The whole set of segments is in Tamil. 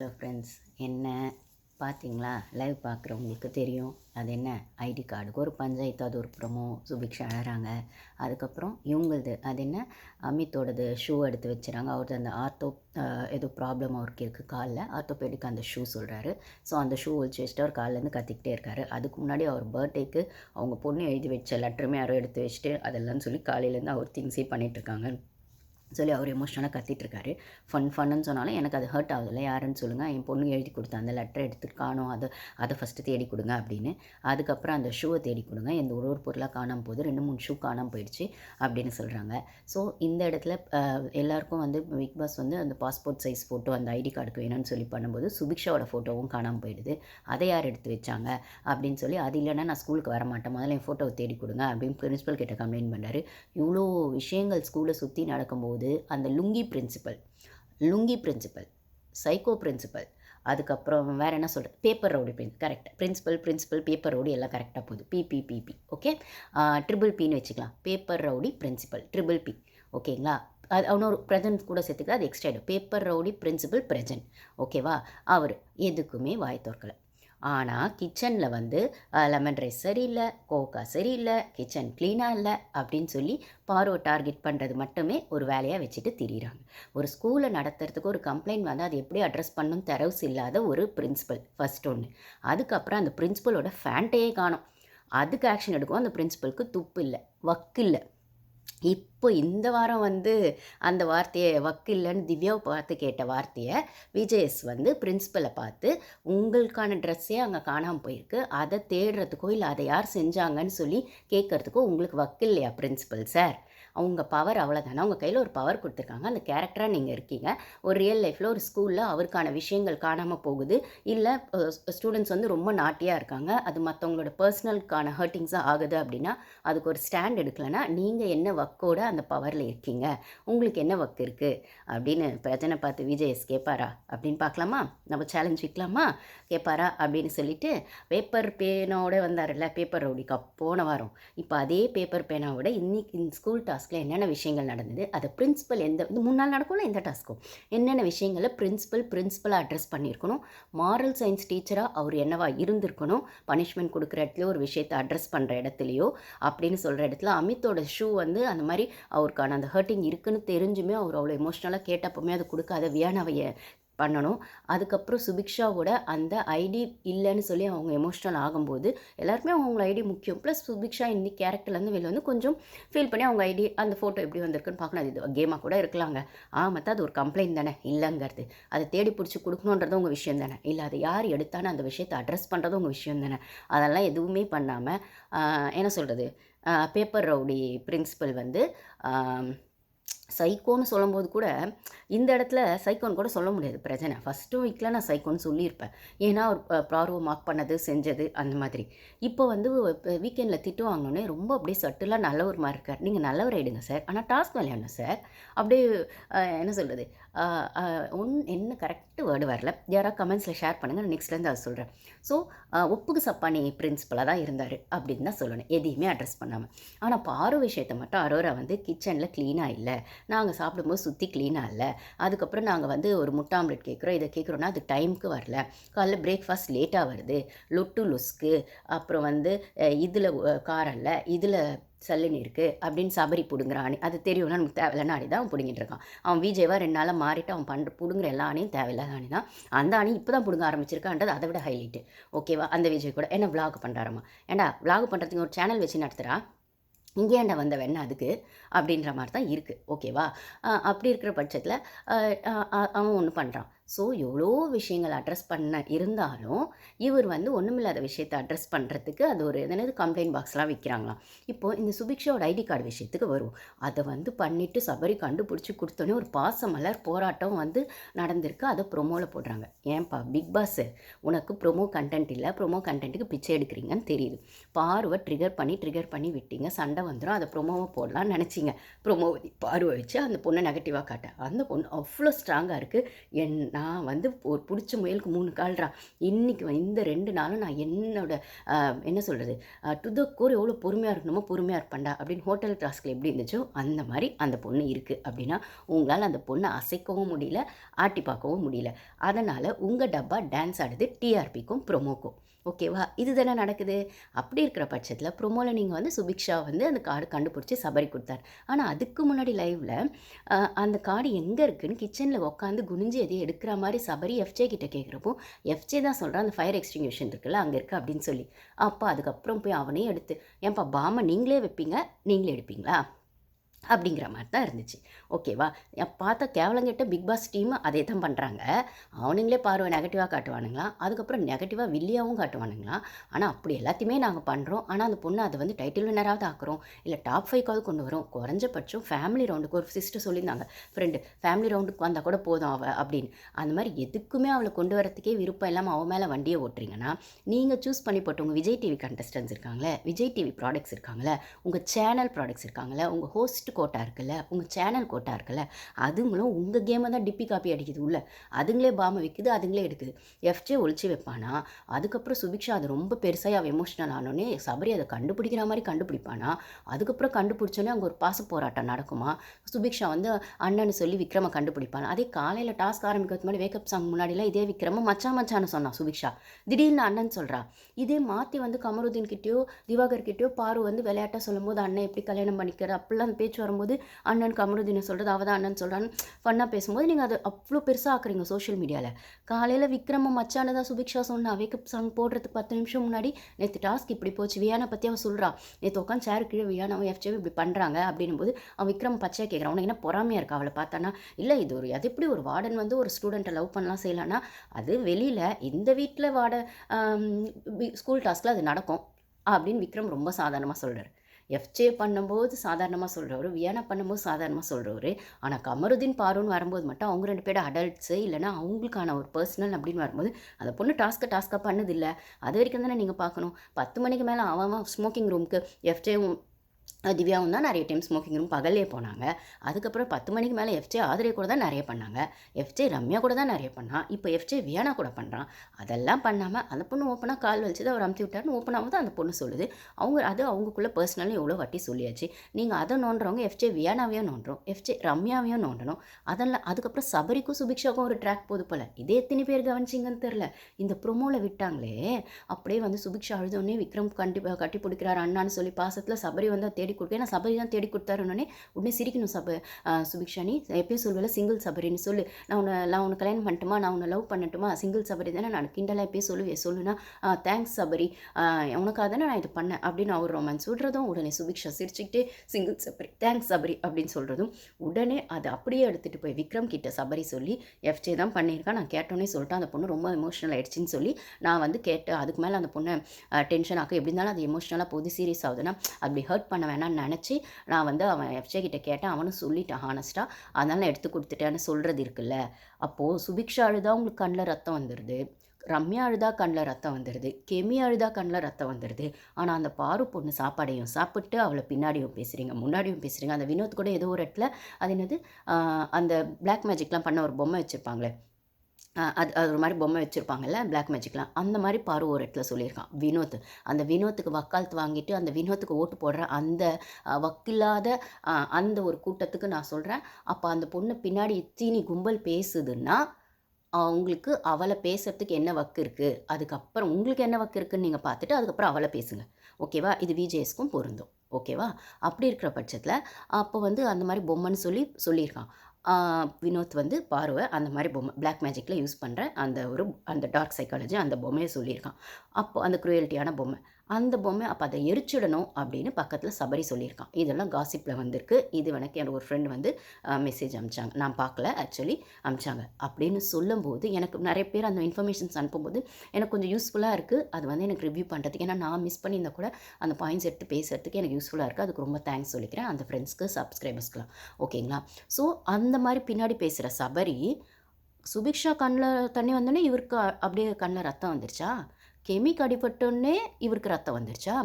ஹலோ ஃப்ரெண்ட்ஸ் என்ன? பார்த்தீங்களா லைவ் பார்க்குறவங்களுக்கு தெரியும். அது என்ன? ஐடி கார்டுக்கு ஒரு பஞ்சாயத்து அது ஒரு ப்ரமோ சுபிக்ஷா அழகிறாங்க அதுக்கப்புறம் இவங்களது அது என்ன? அமித்தோடது ஷூ எடுத்து வச்சுறாங்க. அவரது அந்த ஆர்த்தோ ஏதோ ப்ராப்ளம் அவருக்கு இருக்குது காலில். ஆர்த்தோபேடிக் அந்த ஷூ சொல்கிறாரு ஸோ அந்த ஷூ ஒழிச்சு வச்சுட்டு அவர் காலிலேருந்து கத்திக்கிட்டே இருக்காரு. அதுக்கு முன்னாடி அவர் பர்த்டேக்கு அவங்க பொண்ணு எழுதி வச்ச லெட்டருமே யாரோ எடுத்து வச்சுட்டு அதெல்லாம் சொல்லி காலையிலேருந்து அவர் திங்ஸே பண்ணிகிட்ருக்காங்க சொல்லி அவர் எமோஷனலாக கத்திட்டுருக்காரு. ஃபன் ஃபன்னு சொன்னாலும் எனக்கு அது ஹர்ட் ஆகுதுல்ல யாருன்னு சொல்லுங்கள் என் பொண்ணு எழுதி கொடுத்த அந்த லெட்டர் எடுத்து காணும். அதை அதை ஃபஸ்ட்டு தேடி கொடுங்க அப்படின்னு. அதுக்கப்புறம் அந்த ஷூவை தேடி கொடுங்க. எந்த ஒரு ஒரு பொருளாக காணாமல் போகுது. ரெண்டு மூணு ஷூ காணாமல் போயிடுச்சு அப்படின்னு சொல்கிறாங்க ஸோ இந்த இடத்துல எல்லாருக்கும் வந்து பிக் பாஸ் வந்து அந்த பாஸ்போர்ட் சைஸ் ஃபோட்டோ அந்த ஐடி கார்டுக்கு வேணும்னு சொல்லி பண்ணும்போது சுபிக்ஷாவோட ஃபோட்டோவும் காணாமல் போயிடுது. அதை யார் எடுத்து வச்சாங்க அப்படின்னு சொல்லி அது இல்லைன்னா நான் ஸ்கூலுக்கு வர மாட்டேன் முதல்ல என் ஃபோட்டோவை தேடி கொடுங்க அப்படின்னு பிரின்ஸிபல் கிட்ட கம்ப்ளைண்ட் பண்ணுறாரு இவ்வளோ விஷயங்கள் ஸ்கூலை சுற்றி நடக்கும்போது அந்த lungi principal lungi principal psycho principal அதுக்கப்புறம் வேறு என்ன சொல்கிறது பேப்பர் ரவுடி பிரின் கரெக்டாக பிரின்சிபல் பிரின்சிபல் பேப்பர் ரவுடி எல்லாம் கரெக்டாக போகுது. பிபிபிபி ஓகே ட்ரிபிள் பின்னு வச்சுக்கலாம். Paper rowdy principal triple P ஓகேங்களா? அது அவனோட ப்ரெசன்ட் கூட சேர்த்துக்கலாம். அது extra paper rowdy principal present ஓகேவா அவர் எதுக்குமே வாய் தோற்கலை ஆனால் கிச்சனில் வந்து லெமன் ரைஸ் சரியில்லை கோகா சரியில்லை கிச்சன் க்ளீனாக இல்லை அப்படின்னு சொல்லி பார்வை டார்கெட் பண்ணுறது மட்டுமே ஒரு வேலையாக வச்சுட்டு திரியிறாங்க. ஒரு ஸ்கூலை நடத்துறதுக்கு ஒரு கம்ப்ளைண்ட் வந்து அது எப்படி அட்ரஸ் பண்ணும் தரவுஸ் இல்லாத ஒரு பிரின்சிபல் ஃபஸ்ட் ஒன்று அதுக்கப்புறம் அந்த பிரின்சிபலோட ஃபேண்ட்டையே காணும். அதுக்கு ஆக்ஷன் எடுக்கும். அந்த பிரின்ஸிபலுக்கு துப்பு இல்லை வக்கு இல்லை. இப்போ இந்த வாரம் வந்து அந்த வார்த்தையை வக்கு இல்லைன்னு திவ்யாவை பார்த்து கேட்ட வார்த்தையை விஜயஸ் வந்து பிரின்ஸிபலை பார்த்து உங்களுக்கான ட்ரெஸ்ஸே அங்கே காணாமல் போயிருக்கு. அதை தேடுறதுக்கோ இல்லை அதை யார் செஞ்சாங்கன்னு சொல்லி கேட்குறதுக்கோ உங்களுக்கு வக்கு இல்லையா சார் அவங்க பவர் அவ்வளோதானே அவங்க கையில் ஒரு பவர் கொடுத்துருக்காங்க. அந்த கேரக்டராக நீங்கள் இருக்கீங்க. ஒரு ரியல் லைஃப்பில் ஒரு ஸ்கூலில் அவருக்கான விஷயங்கள் காணாமல் போகுது. இல்லை ஸ்டூடெண்ட்ஸ் வந்து ரொம்ப நாட்டியாக இருக்காங்க. அது மற்றவங்களோட பர்சனலுக்கான ஹர்ட்டிங்ஸாக ஆகுது அப்படின்னா அதுக்கு ஒரு ஸ்டாண்ட் எடுக்கலைன்னா நீங்கள் என்ன ஒர்க்கோட அந்த பவரில் இருக்கீங்க? உங்களுக்கு என்ன ஒர்க் இருக்குது அப்படின்னு பிரச்சனை பார்த்து விஜயஸ் கேட்பாரா அப்படின்னு பார்க்கலாமா? நம்ம சேலஞ்ச் வைக்கலாமா? கேட்பாரா அப்படின்னு சொல்லிட்டு பேப்பர் பேனோட வந்தார்ல பேப்பர் ரவுடிக்கா போன வாரம். இப்போ அதே பேப்பர் பேனாவோட இன்னைக்கு இந்த ஸ்கூல் டாஸ்கில் என்னென்ன விஷயங்கள் நடந்தது அதை பிரின்ஸிபல் எந்த இது மூணு நாள் நடக்கும்ல எந்த டாஸ்க்கும் என்னென்ன விஷயங்களை பிரின்சிபல் பிரின்ஸிபலாக அட்ரஸ் பண்ணியிருக்கணும்? மாரல் சயின்ஸ் டீச்சராக அவர் என்னவா இருந்திருக்கணும்? பனிஷ்மெண்ட் கொடுக்குற இடத்துலையோ ஒரு விஷயத்தை அட்ரஸ் பண்ணுற இடத்துலையோ அப்படின்னு சொல்கிற இடத்துல அமித்தோட ஷூ வந்து அந்த மாதிரி அவருக்கான அந்த ஹர்ட்டிங் இருக்குன்னு தெரிஞ்சுமே அவர் அவ்வளோ எமோஷ்னலாக கேட்டப்போமே அதை கொடுக்காத வியானாவைய பண்ணணும். அதுக்கப்புறம் சுபிக்ஷாவோட அந்த ஐடி இல்லைன்னு சொல்லி அவங்க எமோஷ்னல் ஆகும்போது எல்லாருக்குமே அவங்கள ஐடி முக்கியம். ப்ளஸ் சுபிக்ஷா இந்த கேரக்டர்லேருந்து வெளியில் வந்து கொஞ்சம் ஃபீல் பண்ணி அவங்க ஐடி அந்த ஃபோட்டோ எப்படி வந்திருக்குன்னு பார்க்கணும். அது கேமாக கூட இருக்கலாங்க. ஆமாத்தா அது ஒரு கம்ப்ளைண்ட் தானே? இல்லைங்கிறது. அதை தேடி பிடிச்சி கொடுக்கணுன்றது உங்கள் விஷயம் தானே? இல்லை அதை யார் எடுத்தானே அந்த விஷயத்தை அட்ரஸ் பண்ணுறது உங்கள் விஷயம் தானே? அதெல்லாம் எதுவுமே பண்ணாமல் என்ன சொல்கிறது பேப்பர் ரவுடி பிரின்சிபல் வந்து சைக்கோன்னு சொல்லும்போது கூட இந்த இடத்துல சைக்கோன்னு கூட சொல்ல முடியாது. பிரச்சனை. ஃபஸ்ட்டு வீக்கில் நான் சைக்கோன்னு சொல்லியிருப்பேன். ஏன்னா ஒரு ப்ரார்வம் மார்க் பண்ணது செஞ்சது அந்த மாதிரி. இப்போ வந்து வீக்கெண்டில் திட்டு வாங்கினோடனே ரொம்ப அப்படியே சட்டுலாக நல்லவர் மாதிரி இருக்கார் நீங்கள் நல்லவர் ஆகிடுங்க சார் ஆனால் டாஸ்க் விளையாடணும் சார் அப்படியே என்ன சொல்கிறது ஒன் என்ன கரெக்ட் வேர்டு வரல. யாராவது கமெண்ட்ஸில் ஷேர் பண்ணுங்கள் நெக்ஸ்ட்லேருந்து அதை சொல்கிறேன் ஸோ ஒப்புக்கு சப்பானி பிரின்ஸிபலாக தான் இருந்தார் அப்படின்னு தான் சொல்லணும். எதையுமே அட்ரஸ் பண்ணாமல் ஆனால் பாரு விஷயத்தை மட்டும் அரோரா வந்து கிச்சனில் க்ளீனாக இல்லை. நாங்கள் சாப்பிடும்போது சுற்றி க்ளீனாக இல்லை. அதுக்கப்புறம் நாங்கள் வந்து ஒரு முட்டை ஆம்லெட் கேட்குறோம். இதை கேட்குறோன்னா அது டைமுக்கு வரல. காலைல பிரேக்ஃபாஸ்ட் லேட்டாக வருது. லொட்டு லுஸ்க்கு. அப்புறம் வந்து இதில் காரம் இல்லை. இதில் சல்லுன்னு இருக்குது அப்படின்னு சபரி பிடுங்குறான் அது தெரியும்னா நமக்கு தேவையில்லைன்னு அணி தான் அவன் பிடுங்கிட்டு இருக்கான். அவன் விஜய்வா ரெண்டு நாளாக மாறிட்டு அவன் பண்ணுற பிடுங்குற எல்லா அணியும் தேவையில்லாத அணி தான். அந்த அணி இப்போ தான் பிடுங்க ஆரம்பிச்சிருக்கான்றது அதை விட ஹைலைட்டு ஓகேவா அந்த விஜய் கூட என்ன விலாக் பண்ணுறாரம்மா ஏண்டா விலாக் பண்ணுறதுக்கு ஒரு சேனல் வச்சு நடத்துகிறா இங்கே வந்த வெண்ணை அதுக்கு? அப்படின்ற மாதிரி தான் இருக்குது ஓகேவா அப்படி இருக்கிற பட்சத்தில் அவன் ஒன்று பண்ணுறான் ஸோ எவ்வளோ விஷயங்கள் அட்ரஸ் பண்ண இருந்தாலும் இவர் வந்து ஒன்றுமில்லாத விஷயத்தை அட்ரஸ் பண்ணுறதுக்கு அது ஒரு என்னது கம்ப்ளைண்ட் பாக்ஸ்லாம் விற்கிறாங்களாம் இப்போது இந்த சுபிக்ஷாவோட ஐடி கார்டு விஷயத்துக்கு வரும் அதை வந்து பண்ணிவிட்டு சபரி கண்டுபிடிச்சி கொடுத்தோன்னே ஒரு பாசமலர் போராட்டம் வந்து நடந்திருக்கு. அதை ப்ரொமோவில் போடுறாங்க. ஏன்பா பிக் பாஸு உனக்கு ப்ரொமோ கண்டென்ட் இல்லை ப்ரொமோ கண்டென்ட்டுக்கு பிச்சை எடுக்கிறீங்கன்னு தெரியுது. பார்வை ட்ரிகர் பண்ணி ட்ரிகர் பண்ணி விட்டீங்க சண்டை வந்துடும் அதை ப்ரொமோவை போடலாம்னு நினச்சிங்க. ப்ரொமோ பார்வை வச்சு அந்த பொண்ணை நெகட்டிவாக காட்ட. அந்த பொண்ணு அவ்வளோ ஸ்ட்ராங்காக இருக்குது என் நான் வந்து ஒரு பிடிச்ச முயலுக்கு மூணு கால்றா. இன்றைக்கி இந்த ரெண்டு நாளும் நான் என்னோட என்ன சொல்கிறது டு த கோர் எவ்வளோ பொறுமையாக இருக்கணுமோ பொறுமையாக இருப்பேன்டா அப்படின்னு ஹோட்டல் டாஸ்கில் எப்படி இருந்துச்சோ அந்த மாதிரி அந்த பொண்ணு இருக்குது அப்படின்னா உங்களால் அந்த பொண்ணை அசைக்கவும் முடியல ஆட்டி பார்க்கவும் முடியல. அதனால் உங்கள் டப்பா டான்ஸ் ஆடுது டிஆர்பிக்கும் ப்ரொமோக்கும் ஓகேவா? இது தானே நடக்குது? அப்படி இருக்கிற பட்சத்தில் ப்ரொமோவில் நீங்கள் வந்து சுபிக்ஷா வந்து அந்த கார்டு கண்டுபிடிச்சி சபரி கொடுத்தார். ஆனால் அதுக்கு முன்னாடி லைவில் அந்த கார்டு எங்கே இருக்குதுன்னு கிச்சனில் உட்காந்து குனிஞ்சு எதையும் எடுக்கிற மாதிரி சபரி எஃப்ஜே கிட்டே கேட்குறப்போ எஃப்ஜே தான் சொல்கிறான் அந்த ஃபயர் எக்ஸ்டிங்யூஷன் இருக்குல்ல அங்கே இருக்குது அப்படின்னு சொல்லி. அப்போ அதுக்கப்புறம் போய் அவனையும் எடுத்து ஏன்பா பாமை நீங்களே வைப்பீங்க நீங்களே எடுப்பீங்களா? அப்படிங்கிற மாதிரி தான் இருந்துச்சு. ஓகேவா எ- பார்த்தா கேவலங்கிட்ட பிக் பாஸ் டீம் அதே தான் பண்ணுறாங்க அவனுங்களே பார்வை நெகட்டிவாக காட்டுவானுங்களாம் அதுக்கப்புறம் நெகட்டிவாக வில்லியாகவும் காட்டுவானுங்களாம் ஆனால் அப்படி எல்லாத்தையுமே நாங்கள் பண்ணுறோம் ஆனால் அந்த பொண்ணு அதை வந்து டைட்டில் வினராவது ஆக்குறோம். இல்லை டாப் ஃபைவ்க்காவது கொண்டு வரோம். குறைஞ்சபட்சம் ஃபேமிலி ரவுண்டுக்கு ஒரு சிஸ்டர் சொல்லியிருந்தாங்க. ஃப்ரெண்டு ஃபேமிலி ரவுண்டுக்கு வந்தால் கூட போதும் அவள் அப்படின்னு. அந்த மாதிரி எதுக்குமே அவளை கொண்டு வரத்துக்கே விருப்பம் இல்லாமல் அவன் மேலே வண்டியை ஓட்டுறீங்கன்னா நீங்கள் சூஸ் பண்ணி போட்டவங்க விஜய் டிவி கண்டஸ்டன்ஸ் இருக்காங்களே விஜய் டிவி ப்ராடக்ட்ஸ் இருக்காங்களே உங்கள் சேனல் ப்ராடக்ட்ஸ் இருக்காங்களே உங்கள் ஹோஸ்ட் கோட்டா இருக்குல்ல உங்கள் சேனல் கோட்டா இருக்குல்ல அதுங்களும் உங்கள் கேமை தான் டிப்பி காப்பி அடிக்குது உள்ள. அதுங்களே பாமை விற்குது அதுங்களே எடுக்குது. எஃப்ஜே ஒழிச்சு வைப்பானா அதுக்கப்புறம் சுபிக்ஷா அது ரொம்ப பெருசாக அவள் எமோஷனல் ஆனோடனே சபரி அதை கண்டுபிடிக்கிற மாதிரி கண்டுபிடிப்பானா அதுக்கப்புறம் கண்டுபிடிச்சோன்னே அங்கே ஒரு பாச போராட்டம் நடக்குமா? சுபிக்ஷா வந்து அண்ணன்னு சொல்லி விக்ரம கண்டுபிடிப்பானா. அதே காலையில் டாஸ்க் ஆரம்பிக்கிறது மாதிரி வேக்கப் சாங் முன்னாடிலாம் இதே விக்ரம மச்சா மச்சான்னு சொன்னான் சுபிக்ஷா. திடீர்னு அண்ணன் சொல்கிறா இதே மாற்றி வந்து கமருதீன் கிட்டேயோ திவாகர் கிட்டேயோ பாரு வந்து விளையாட்டாக சொல்லும்போது அண்ணன் எப்படி கல்யாணம் பண்ணிக்கிற அப்படிலாம் அந்த பேச்சு வரும்போது அண்ணன் கமருதீனை சொல்கிறது அவள் தான் அண்ணன் சொல்கிறான்னு ஃபன்னாக பேசும்போது நீங்கள் அதை அவ்வளோ பெருசாக ஆக்குறீங்க சோஷியல் மீடியாவில் காலையில் விக்ரம மச்சானதாக சுபிக்ஷா சொன்னா வேக்கப் சாங் போடுறதுக்கு பத்து நிமிஷம் முன்னாடி நேற்று டாஸ்க் இப்படி போச்சு வியானை பற்றி அவன் சொல்கிறான் நேற்று உட்காந்து சேர் கீழே வியானாவும் எஃப்ஜே இப்படி பண்ணுறாங்க அப்படின்னும் போது அவன் விக்ரம் பச்சையாக கேட்குறான் உனக்கு என்ன பொறாமையாக இருக்கா? அவளை பார்த்தானா இல்லை இது ஒரு அது எப்படி ஒரு வார்டன் வந்து ஒரு ஸ்டூடெண்ட்டை லவ் பண்ணலாம் செய்யலான்னா அது வெளியில் இந்த வீட்டில் வாட ஸ்கூல் டாஸ்கில் அது நடக்கும் அப்படின்னு விக்ரம் ரொம்ப சாதாரணமாக சொல்கிறார் எஃப்ஜே பண்ணும்போது சாதாரணமாக சொல்கிறவர் வியானா பண்ணும்போது சாதாரணமாக சொல்கிறவர் ஆனால் கமருதீன் பாருன்னு வரும்போது மட்டும் அவங்க ரெண்டு பேரும் அடல்ட்ஸு இல்லைனா அவங்களுக்கான ஒரு பர்சனல் அப்படின்னு வரும்போது அந்த பொண்ணு டாஸ்க்கை டாஸ்க்காக பண்ணதில்லை. அது வரைக்கும் தானே நீங்கள் பார்க்கணும். பத்து மணிக்கு மேலே அவன் ஸ்மோக்கிங் ரூமுக்கு எஃப்ஜேவும் திவ்யாவும் தான் நிறைய டைம் ஸ்மோக்கிங் ரூம் பகல்லே போனாங்க. அதுக்கப்புறம் பத்து மணிக்கு மேலே எஃப்ஜே ஆதரே கூட தான் நிறைய பண்ணாங்க. எஃப்ஜே ரம்யா கூட தான் நிறைய பண்ணான் இப்போ எஃப்ஜே வியானா கூட பண்ணுறான் அதெல்லாம் பண்ணாமல் அந்த பொண்ணு ஓப்பனாக கால் வலிச்சு அவர் அமுத்தி விட்டாருன்னு ஓப்பனாக தான் அந்த பொண்ணு சொல்லுது. அவங்க அது அவங்களுக்குள்ளே பர்சனலாக எவ்வளோ வாட்டி சொல்லியாச்சு. நீங்கள் அதை நோண்டுறவங்க எஃப்ஜே வியானாவையும் நோண்டுறோம். எஃப்ஜே ரம்யாவையும் நோண்டணும். அதெல்லாம் அதுக்கப்புறம் சபரிக்கும் சுபிக்ஷாக்கும் ஒரு ட்ராக் போது போல். இதே எத்தனை பேர் கவனிச்சிங்கன்னு தெரில இந்த ப்ரொமோவில் விட்டாங்களே. அப்படியே வந்து சுபிக்ஷா அழுதோடனே விக்ரம் கண்டி கட்டி பிடிக்கிறார் அண்ணான்னு சொல்லி பாசத்தில் சபரி வந்து தேடி தேடி கொடுக்க ஏன்னா சபரி தான் தேடி கொடுத்தாருன்னே உடனே சிரிக்கணும் சப சுபிக்ஷா நீ எப்பயும் சொல்லுவேல சிங்கிள் சபரின்னு சொல்லு. நான் உன்னை நான் உன்னை கல்யாணம் பண்ணட்டுமா? நான் உன்னை லவ் பண்ணட்டுமா? சிங்கிள் சபரி தானே நான். கிண்டலாக எப்பயும் சொல்லுவேன் சொல்லுன்னா தேங்க்ஸ் சபரி. உனக்காக தானே நான் இது பண்ணேன். அப்படின்னு அவர் ரொமான்ஸ் விடுறதும் உடனே சுபிக்ஷா சிரிச்சுக்கிட்டே சிங்கிள் சபரி தேங்க்ஸ் சபரி அப்படின்னு சொல்கிறதும் உடனே அதை அப்படியே எடுத்துகிட்டு போய் விக்ரம் கிட்ட சபரி சொல்லி எஃப்ஜே தான் பண்ணியிருக்கான் நான் கேட்டோன்னே சொல்லிட்டு அந்த பொண்ணு ரொம்ப எமோஷனல் ஆயிடுச்சுன்னு சொல்லி நான் வந்து கேட்டேன் அதுக்கு மேலே அந்த பொண்ணை டென்ஷன் ஆக்க எப்படி இருந்தாலும் அது எமோஷனலாக போகுது சீரியஸ் ஆகுதுன்னா அப்படி ஹர்ட் பண்ண வேணாம்னு நினச்சி நான் வந்து அவன் எஃப்ஜே கிட்ட கேட்டேன். அவனும் சொல்லிட்டான் ஹானஸ்ட்டாக அதனால் நான் எடுத்து கொடுத்துட்டேன்னு சொல்கிறது இருக்குல்ல. அப்போது சுபிக்ஷா அழுதா உங்களுக்கு கண்ணில் ரத்தம் வந்துடுது ரம்யா அழுதா கண்ணில் ரத்தம் வந்துடுது கெமி அழுதா கண்ணில் ரத்தம் வந்துடுது ஆனால் அந்த பாரு பொண்ணு சாப்பாடையும் சாப்பிட்டு அவளை பின்னாடியும் பேசுகிறீங்க முன்னாடியும் பேசுகிறீங்க அந்த வினோத் கூட ஏதோ ஒரு இடத்துல அது என்னது? அந்த பிளாக் மேஜிக்லாம் பண்ண ஒரு பொம்மை வச்சுருப்பாங்களே. அது அது ஒரு மாதிரி பொம்மை வச்சுருப்பாங்கல்ல பிளாக் மேஜிக்லாம் அந்த மாதிரி பாரு ஒரு இடத்துல சொல்லியிருக்கான் வினோத். அந்த வினோத்துக்கு வக்காலத்து வாங்கிட்டு அந்த வினோத்துக்கு ஓட்டு போடுற அந்த வக்கில்லாத அந்த ஒரு கூட்டத்துக்கு நான் சொல்கிறேன் அப்போ அந்த பொண்ணு பின்னாடி இத்தீனி கும்பல் பேசுதுன்னா அவங்களுக்கு அவளை பேசுகிறதுக்கு என்ன வக்கு இருக்குது அதுக்கப்புறம் உங்களுக்கு என்ன வக்கு இருக்குன்னு நீங்கள் பார்த்துட்டு அதுக்கப்புறம் அவளை பேசுங்க. ஓகேவா? இது விஜேஎஸ்க்கும் பொருந்தும். ஓகேவா? அப்படி இருக்கிற பட்சத்தில் அப்போ வந்து அந்த மாதிரி பொம்மைன்னு சொல்லி சொல்லியிருக்கான். வினோத் வந்து பார்வை அந்த மாதிரி பொம்மை பிளாக் மேஜிக்கில் யூஸ் பண்ணுற அந்த ஒரு அந்த டார்க் சைக்காலஜி அந்த பொம்மையை சொல்லியிருக்கான். அப்போ அந்த குரூயல்ட்டியான பொம்மை. அந்த பொம்மை அப்போ அதை எரிச்சிடணும் அப்படின்னு பக்கத்தில் சபரி சொல்லியிருக்கான். இதெல்லாம் காசிப்பில் வந்திருக்கு. இது எனக்கு எனக்கு ஒரு ஃப்ரெண்ட் வந்து மெசேஜ் அனுப்பிச்சாங்க நான் பார்க்கல ஆக்சுவலி அனுப்பிச்சாங்க அப்படின்னு சொல்லும்போது எனக்கு நிறைய பேர் அந்த இன்ஃபர்மேஷன்ஸ் அனுப்பும்போது எனக்கு கொஞ்சம் யூஸ்ஃபுல்லாக இருக்குது அது வந்து எனக்கு ரிவ்யூ பண்ணுறதுக்கு ஏன்னா நான் மிஸ் பண்ணியிருந்தா கூட அந்த பாயிண்ட்ஸ் எடுத்து பேசுகிறதுக்கு எனக்கு யூஸ்ஃபுல்லாக இருக்குது அதுக்கு ரொம்ப தேங்க்ஸ் சொல்லிக்கிறேன் அந்த ஃப்ரெண்ட்ஸ்க்கு சப்ஸ்கிரைபர்ஸ்க்குலாம் ஓகேங்களா ஸோ அந்த மாதிரி பின்னாடி பேசுகிற சபரி சுபிக்ஷா கண்ணில் தண்ணி வந்தோடனே இவருக்கு அப்படியே கண்ணில் ரத்தம் வந்துருச்சா? கெமிக்கு அடிபட்டோன்னே இவருக்கு ரத்தம் வந்துருச்சா?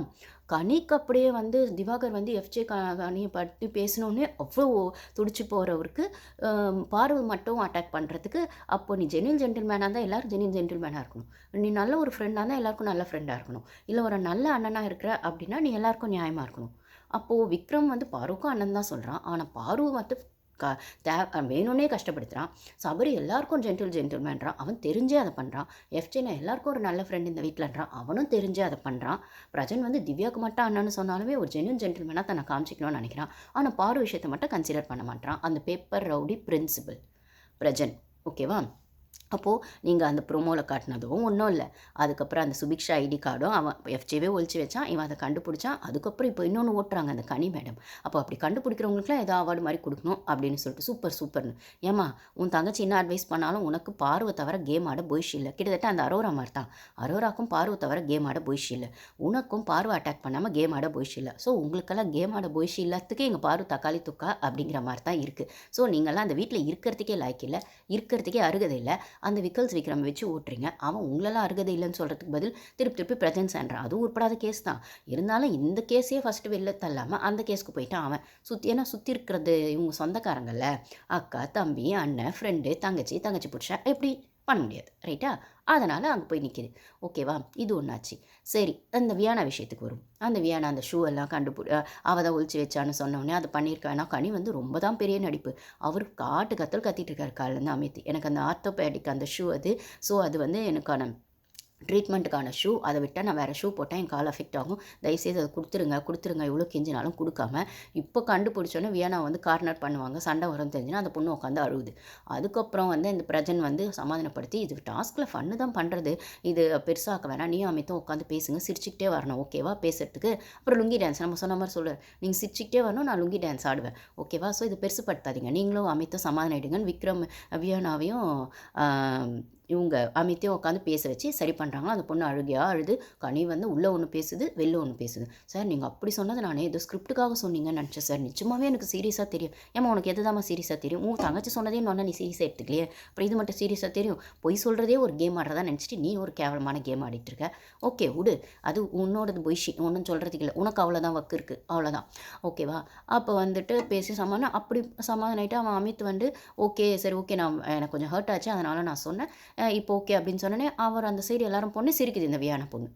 கனிக்கு அப்படியே வந்து திவாகர் வந்து எஃப்ஜே க கனியை பற்றி பேசினோடனே அவ்வளோ துடிச்சு போகிறவருக்கு பார்வை மட்டும் அட்டாக் பண்ணுறதுக்கு அப்போ நீ ஜெனியல் ஜென்டில்மேனாக இருந்தால் எல்லோரும் ஜெனியல் ஜென்டில்மேனாக இருக்கணும். நீ நல்ல ஒரு ஃப்ரெண்டாக இருந்தால் எல்லாருக்கும் நல்ல ஃப்ரெண்டாக இருக்கணும். இல்லை ஒரு நல்ல அண்ணனாக இருக்கிற அப்படின்னா நீ எல்லாருக்கும் நியாயமாக இருக்கணும். அப்போது விக்ரம் வந்து பாருக்கும் அண்ணன் தான் சொல்கிறான் ஆனால் பாரு மட்டும் க தே வேணும்னே கஷ்டப்படுத்துகிறான் சபரி எல்லாருக்கும் ஜென்டில் ஜென்டில்மேன்றான் அவன் தெரிஞ்சே அதை பண்ணுறான் எஃப்ஜேனா எல்லாருக்கும் ஒரு நல்ல ஃப்ரெண்ட் இந்த வீட்டில்ன்றான் அவனும் தெரிஞ்சே அதை பண்ணுறான் பிரஜன் வந்து திவ்யாவுக்கு மட்டும் அண்ணன்னு சொன்னாலுமே ஒரு ஜென்யூன் ஜென்டில்மேனாக தன்னை காமிச்சிக்கணும்னு நினைக்கிறான். ஆனால் பாரு விஷயத்தை மட்டும் கன்சிடர் பண்ண மாட்டான் அந்த பேப்பர் ரவுடி பிரின்சிபல் பிரஜன் ஓகேவா அப்போது நீங்கள் அந்த ப்ரோமோவில் காட்டினதும் ஒன்றும் இல்லை. அதுக்கப்புறம் அந்த சுபிக்ஷா ஐடி கார்டும் அவன் எஃப்ஜேவே ஒழிச்சு வச்சான். இவன் அதை கண்டுபிடிச்சான். அதுக்கப்புறம் இப்போ இன்னொன்று ஓட்டுறாங்க அந்த கனி மேடம் அப்போ அப்படி கண்டுபிடிக்கிறவங்களுக்குலாம் ஏதோ அவார்டு மாதிரி கொடுக்கணும் அப்படின்னு சொல்லிட்டு சூப்பர் சூப்பர்னு ஏமா உன் தங்கச்சி என்ன அட்வைஸ் பண்ணாலும் உனக்கு பார்வை தவிர கேம் ஆட பொய்ஷ் இல்லை. கிட்டத்தட்ட அந்த அரோரா மாதிரி தான் அரோராக்கும் பார்வை தவிர கேம் ஆட பொய்ஷ் இல்லை. உனக்கும் பார்வை அட்டாக் பண்ணாமல் கேம் ஆட பொய்ஷ் இல்லை. ஸோ உங்களுக்கெல்லாம் கேம் ஆட பொய்ஷ் இல்லாததுக்கு எங்கள் பார்வை தக்காளி துக்கா அப்படிங்கிற மாதிரி தான் இருக்குது ஸோ நீங்கள்லாம் அந்த வீட்டில் இருக்கிறதுக்கே லாய்க்கு இல்லை இருக்கிறதுக்கே அருகதை இல்லை அந்த விக்கல்ஸ் விக்ரம் வச்சு ஓட்டுறீங்க. அவன் உங்களெல்லாம் அருகதை இல்லைன்னு சொல்கிறதுக்கு பதில் திருப்பி திருப்பி பிரசன்ஸ் ஆன்றான் அதுவும் உட்படாத கேஸ் தான். இருந்தாலும் இந்த கேஸே ஃபஸ்ட்டு வெளில தள்ளாமல் அந்த கேஸ்க்கு போயிட்டான் அவன். சுற்றி ஏன்னா சுற்றி இருக்கிறது இவங்க சொந்தக்காரங்கள்ல. அக்கா தம்பி அண்ணன் ஃப்ரெண்டு தங்கச்சி தங்கச்சி பிடிச்சா எப்படி? பண்ண முடியாது. ரைட்டா அதனால் அங்கே போய் நிற்கிது ஓகேவா இது ஒன்றாச்சு சரி அந்த வியானா விஷயத்துக்கு வரும். அந்த வியானா அந்த ஷூ எல்லாம் கண்டுபிடி அவள் தான் ஒழிச்சு வச்சான்னு சொன்னோடனே அதை பண்ணியிருக்கான்னா கனி வந்து ரொம்ப தான் பெரிய நடிப்பு. அவர் காட்டு கத்தல் கத்திட்டு இருக்காரு காலிலேருந்து அமைத்து. எனக்கு அந்த ஆர்த்தோபேடிக் அந்த ஷூ அது. ஸோ அது வந்து எனக்கான ட்ரீட்மெண்ட்டுக்கான ஷூ அதை விட்டால் நான் வேறு ஷூ போட்டால் என் கால் அஃபெக்ட் ஆகும். தயவுசெய்து அதை கொடுத்துருங்க கொடுத்துருங்க. இவ்வளோ கெஞ்சினாலும் கொடுக்காம. இப்போ கண்டுபிடிச்சோன்னே வியானா வந்து கார்னர் பண்ணுவாங்க. சண்டை வரும் தெரிஞ்சுன்னா அந்த பொண்ணு உட்காந்து அழுகுது அதுக்கப்புறம் வந்து இந்த பிரஜன் வந்து சமாதானப்படுத்தி இது டாஸ்கில் ஃபன்னு தான் பண்ணுறது இது பெருசாக்க வேணாம். நீயும் அமைத்தும் உட்காந்து பேசுங்க. சிரிச்சுக்கிட்டே வரணும். ஓகேவா பேசுறதுக்கு. அப்புறம் லுங்கி டான்ஸ் நம்ம சொன்ன மாதிரி சொல்லு. நீங்கள் சிரிச்சுக்கிட்டே வரணும் நான் லுங்கி டான்ஸ் ஆடுவேன். ஓகேவா ஸோ இது பெருசுப்படுத்தாதீங்க. நீங்களும் அமைத்தும் சமாதானம் ஆகிடுங்கன்னு விக்ரம் வியானாவையும் இவங்க அமித்தையும் உட்காந்து பேச வச்சு சரி பண்ணுறாங்களா அந்த பொண்ணு அழுகையாக அழுது கனி வந்து உள்ளே ஒன்று பேசுது வெளில ஒன்று பேசுது. சார் நீங்கள் அப்படி சொன்னது நான் ஏதோ ஸ்கிரிப்டுக்காக சொன்னீங்கன்னு நினச்சேன் சார். நிச்சயமாகவே எனக்கு சீரியஸாக தெரியும். ஏமா உனக்கு எதுதாம்மா சீரியஸாக தெரியும்? உன் தங்கச்சி சொன்னதே நான் நீ சீரியஸாக எடுத்துக்கலையே? அப்புறம் இது மட்டும் சீரியஸாக தெரியும்? பொய் சொல்கிறதே ஒரு கேம் ஆடுறதா நினச்சிட்டு நீ ஒரு கேவலமான கேம் ஆடிட்டுருக்க ஓகே விடு அது உன்னோடது பொய்ஷி ஒன்றும் சொல்கிறதுக்கு இல்லை. உனக்கு அவ்வளோதான் ஒர்க் இருக்குது அவ்வளோதான் ஓகேவா அப்போ வந்துட்டு பேசி சமாதானம் அப்படி சமாதானம் ஆகிட்டு அவன் அமித் வந்து ஓகே சரி ஓகே நான் எனக்கு கொஞ்சம் ஹர்ட் ஆச்சு அதனால் நான் சொன்னேன். இப்போ ஓகே அப்படின்னு சொன்னோன்னே அவர் அந்த சைடு எல்லாரும் பொண்ணு சிரிக்குது இந்த வியான பொண்ணு.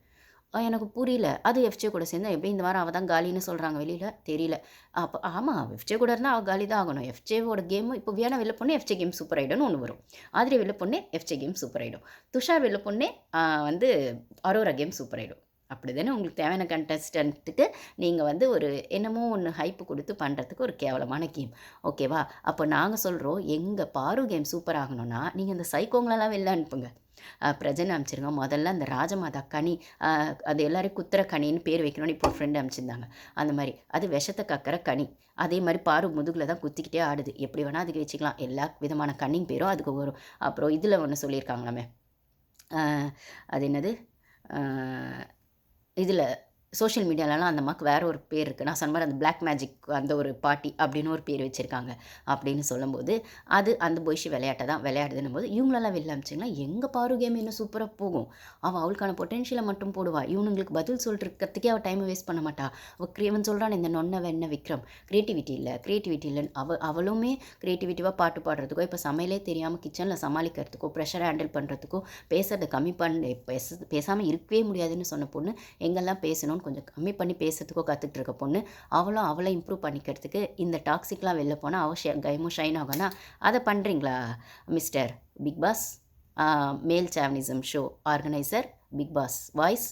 எனக்கு புரியல. அது எஃப்ஜே கூட சேர்ந்தா எப்படி இந்த வாரம் அவள் தான் காலின்னு சொல்கிறாங்க வெளியில்? தெரியல. அப்போ ஆமாம் எஃப்ஜே கூட இருந்தால் அவள் காலி தான் ஆகணும். எஃப்ஜேவோட கேமு இப்போ வியானா வெளில பொண்ணு எஃப்ஜே கேம் சூப்பர் ஆகிடும்னு ஒன்று வரும். ஆதிரி வெளில பொண்ணு எஃப்ஜே கேம் சூப்பர் ஆகிடும் துஷார் வெளில பொண்ணே வந்து அரோரா கேம் சூப்பர் ஆகிடும் அப்படி தானே உங்களுக்கு தேவையான கண்டஸ்டன்ட்டுக்கு நீங்கள் வந்து ஒரு என்னமோ ஒன்று ஹைப்பு கொடுத்து பண்ணுறதுக்கு ஒரு கேவலமான கேம் ஓகேவா அப்போ நாங்கள் சொல்கிறோம் எங்கள் பாரு கேம் சூப்பர் ஆகணும்னா நீங்கள் இந்த சைக்கோங்களெல்லாம் வெளில அனுப்புங்க. பிரஜன் அனுப்பிச்சிருங்க. முதல்ல அந்த ராஜமாதா கனி அது எல்லாரையும் குத்துற கனின்னு பேர் வைக்கணும்னு இப்போ ஃப்ரெண்டு அனுப்பிச்சிருந்தாங்க. அந்த மாதிரி. அது விஷத்தை கக்கிற கனி. அதே மாதிரி பாரு முதுகில் தான் குத்திக்கிட்டே ஆடுது. எப்படி வேணால் அதுக்கு வச்சுக்கலாம் எல்லா விதமான கன்னிங் பேரும் அதுக்கு வரும். அப்புறம் இதில் ஒன்று சொல்லியிருக்காங்களாமே. அது என்னது? இதில் சோஷியல் மீடியாலலாம் அந்த அம்மாவுக்கு வேறு ஒரு பேர் இருக்குது நான் சொன்ன மாதிரி அந்த பிளாக் மேஜிக் அந்த ஒரு பாட்டி அப்படின்னு ஒரு பேர் வச்சுருக்காங்க அப்படின்னு சொல்லும்போது அது அந்த பொய்ஷி விளையாட்டை தான் விளையாடுதுன்னும் போது இவங்களெல்லாம் வெளில அமிச்சிங்கன்னா எங்கள் பாரு கேம் இன்னும் சூப்பராக போகும். அவள் அவளுக்கான பொட்டென்ஷியலை மட்டும் போடுவா. இவனுங்களுக்கு பதில் சொல்கிறதுக்கே அவள் டைமை வேஸ்ட் பண்ண மாட்டா. அவள் கிரேவன் சொல்கிறான் இந்த நொன்ன வெண்ண விக்ரம். க்ரியேட்டிவிட்டி இல்லை. க்ரியேட்டிவிட்டி இல்லைன்னு அவள் அவளுமே க்ரியேட்டிவிட்டிவாக பாட்டு பாடுறதுக்கோ இப்போ சமையலே தெரியாமல் கிச்சனில் சமாளிக்கிறதுக்கோ ப்ரெஷரை ஹேண்டில் பண்ணுறதுக்கோ பேசுறதை கம்மி பண்ண பேச பேசாமல் இருக்கவே முடியாதுன்னு சொன்ன பொண்ணு எங்கெல்லாம் பேசணும் சவுண்ட் கொஞ்சம் கம்மி பண்ணி பேசுறதுக்கோ கற்றுக்கிட்டு இருக்க பொண்ணு. அவளும் அவளை இம்ப்ரூவ் பண்ணிக்கிறதுக்கு இந்த டாக்ஸிக்லாம் வெளில போனால் அவள் ஷே கைமும் ஷைன் ஆகும்னா அதை பண்ணுறீங்களா mister Bigg Boss male chauvinism show organiser Bigg Boss voice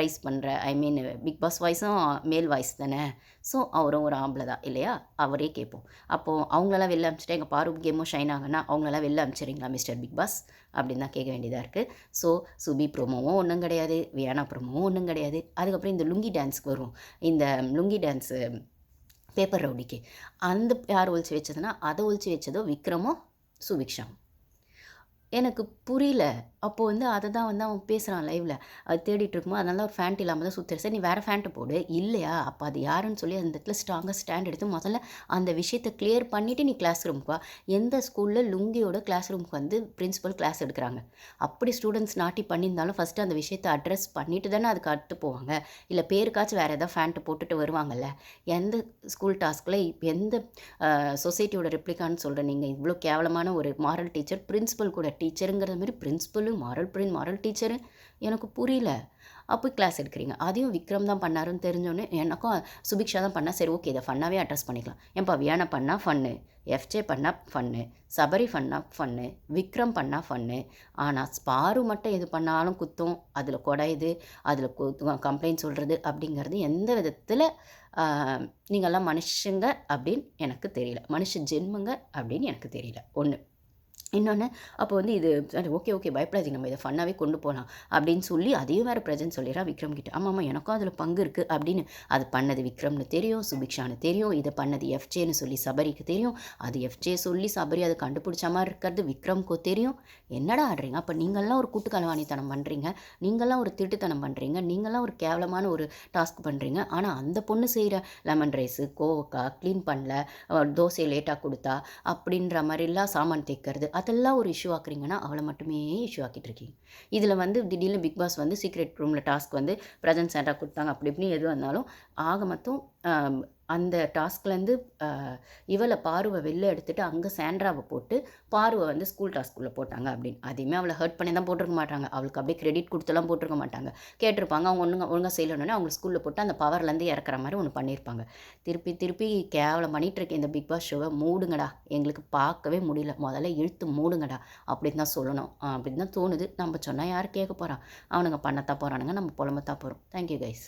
raise பண்ணுற ஐ மீன் பிக் பாஸ் வாய்ஸும் மேல் வாய்ஸ் தானே. ஸோ அவரும் ஒரு ஆம்பளை தான் இல்லையா? அவரே கேட்போம். அப்போது அவங்களெல்லாம் வெளில அனுப்பிச்சிட்டு எங்கள் பாரூப் கேமும் ஷைன் ஆகுனா அவங்களெல்லாம் வெளில அனுப்பிச்சிடுறீங்களா மிஸ்டர் பிக் பாஸ் அப்படின்னு தான் கேட்க வேண்டியதாக இருக்குது ஸோ சுபி ப்ரோமோவும் ஒன்றும் கிடையாது வியானா ப்ரோமோவும் ஒன்றும் கிடையாது. அதுக்கப்புறம் இந்த லுங்கி டான்ஸ்க்கு வரும் இந்த லுங்கி டான்ஸு பேப்பர் ரவுடிக்கு. அந்த யார் ஒழிச்சு வச்சதுன்னா அதை ஒழிச்சு வச்சதோ விக்ரமோ சுபிக்ஷாவும். எனக்கு புரியல அப்போது வந்து அதை தான் வந்து அவன் பேசுகிறான் லைவில் அது தேடிட்டு இருக்கும்போது அதனால ஒரு ஃபேண்ட் இல்லாமல் தான் சுற்றுற சரி நீ வேறு ஃபேண்ட்டு போடு. இல்லையா? அப்போ அது யாருன்னு சொல்லி அந்த இடத்துல ஸ்ட்ராங்காக ஸ்டாண்ட் எடுத்து முதல்ல அந்த விஷயத்தை கிளியர் பண்ணிவிட்டு நீ கிளாஸ் ரூமுக்கு வா. எந்த ஸ்கூலில் லுங்கியோட கிளாஸ் ரூமுக்கு வந்து பிரின்ஸிபல் கிளாஸ் எடுக்கிறாங்க. அப்படி ஸ்டூடெண்ட்ஸ் நாட்டி பண்ணியிருந்தாலும் ஃபஸ்ட்டு அந்த விஷயத்தை அட்ரஸ் பண்ணிட்டு தானே அதுக்கு அடுத்து போவாங்க. இல்லை பேருக்காச்சும் வேறு ஏதாவது ஃபேண்ட்டு போட்டுட்டு வருவாங்கல்ல. எந்த ஸ்கூல் டாஸ்கில் இப்போ எந்த சொசைட்டியோட ரெப்ளிகான்னு சொல்கிறேன் நீங்கள் இவ்வளோ கேவலமான ஒரு மாரல் டீச்சர் பிரின்ஸிபல் கூட டீச்சருங்கிற மாதிரி பிரின்ஸிபலும் மாரல் பிரின் மாரல் டீச்சரு. எனக்கு புரியல. அப்போ கிளாஸ் எடுக்கிறீங்க. அதையும் விக்ரம் தான் பண்ணாருன்னு தெரிஞ்சோன்னே எனக்கும் சுபிக்ஷா தான் பண்ணால் சரி ஓகே இதை ஃபன்னாகவே அட்ரஸ் பண்ணிக்கலாம். ஏன்பா வியானா பண்ணால் ஃபன்னு எஃப்ஜே பண்ணால் ஃபன்னு சபரி பண்ணால் ஃபன்னு விக்ரம் பண்ணால் ஃபன்னு ஆனால் ஸ்பாரு மட்டும் எது பண்ணாலும் குத்தும். அதில் குடையுது அதில் கம்ப்ளைண்ட் சொல்கிறது அப்படிங்கிறது எந்த விதத்தில் நீங்கள்லாம் மனுஷங்க அப்படின்னு எனக்கு தெரியல. மனுஷ ஜென்மங்க அப்படின்னு எனக்கு தெரியல. ஒன்று இன்னொன்று அப்போ வந்து இது சரி ஓகே ஓகே பயப்படாதீங்க நம்ம இதை ஃபன்னாகவே கொண்டு போகலாம் அப்படின்னு சொல்லி அதையும் வேறு ப்ரெசன்ட் சொல்லிடுறா விக்ரம் கிட்ட. ஆமாம் ஆமாம் எனக்கும் அதில் பங்கு இருக்குது அப்படின்னு அது பண்ணது விக்ரம்னு தெரியும் சுபிக்ஷான்னு தெரியும் இதை பண்ணது எஃப்ஜேன்னு சொல்லி சபரிக்கு தெரியும் அது எஃப்ஜே சொல்லி சபரி அதை கண்டுபிடிச்ச மாதிரி இருக்கிறது விக்ரம்க்கு தெரியும். என்னடா ஆடுறீங்க? அப்போ நீங்கள்லாம் ஒரு கூட்டுக்கலவாணித்தனம் பண்ணுறீங்க நீங்கள்லாம் ஒரு திருட்டுத்தனம் பண்ணுறீங்க நீங்கள்லாம் ஒரு கேவலமான ஒரு டாஸ்க் பண்ணுறீங்க ஆனால் அந்த பொண்ணு செய்கிற லெமன் ரைஸு கோவக்கா க்ளீன் பண்ணல தோசையை லேட்டாக கொடுத்தா அப்படின்ற மாதிரிலாம் சாமான் தேய்க்கிறது அதெல்லாம் ஒரு இஷ்யூ ஆக்குறீங்கன்னா அவளை மட்டுமே இஷ்யூ ஆக்கிட்டு இருக்கீங்க. இதில் வந்து திடீர்னு பிக் பாஸ் வந்து சீக்ரெட் ரூமில் டாஸ்க் வந்து ப்ரெசன்ட் சேண்டாக கொடுத்தாங்க. அப்படி இப்படின்னு எது வந்தாலும் ஆக மொத்தம் அந்த டாஸ்க்லேருந்து இவளை பார்வை வெளில எடுத்துகிட்டு அங்கே சாண்ட்ராவை போட்டு பார்வை வந்து ஸ்கூல் டாஸ்க்குள்ளே போட்டாங்க அப்படின்னு. அதையுமே அவளை ஹர்ட் பண்ணி தான் போட்டிருக்க மாட்டாங்க. அவளுக்கு அப்படியே கிரெடிட் கொடுத்துலாம் போட்டிருக்க மாட்டாங்க. கேட்டிருப்பாங்க. அவங்க ஒன்றுங்க ஒழுங்காக செய்யலன்னு அவங்க ஸ்கூலில் போட்டு அந்த பவர்லேருந்து இறக்குற மாதிரி ஒன்று பண்ணியிருப்பாங்க திருப்பி திருப்பி கேவலம் பண்ணிகிட்டு இந்த பிக் பாஸ் ஷோவை மூடுங்கடா. எங்களுக்கு பார்க்கவே முடியல. முதல்ல இழுத்து மூடுங்கடா. அப்படின்னு தான் சொல்லணும். அப்படின்னு தான் தோணுது. நம்ம சொன்னால் யார் கேட்க போகிறான் அவனுங்க பண்ணத்தான் போகிறானுங்க நம்ம புலம்பத்தான் போகிறோம் தேங்க்யூ கைஸ்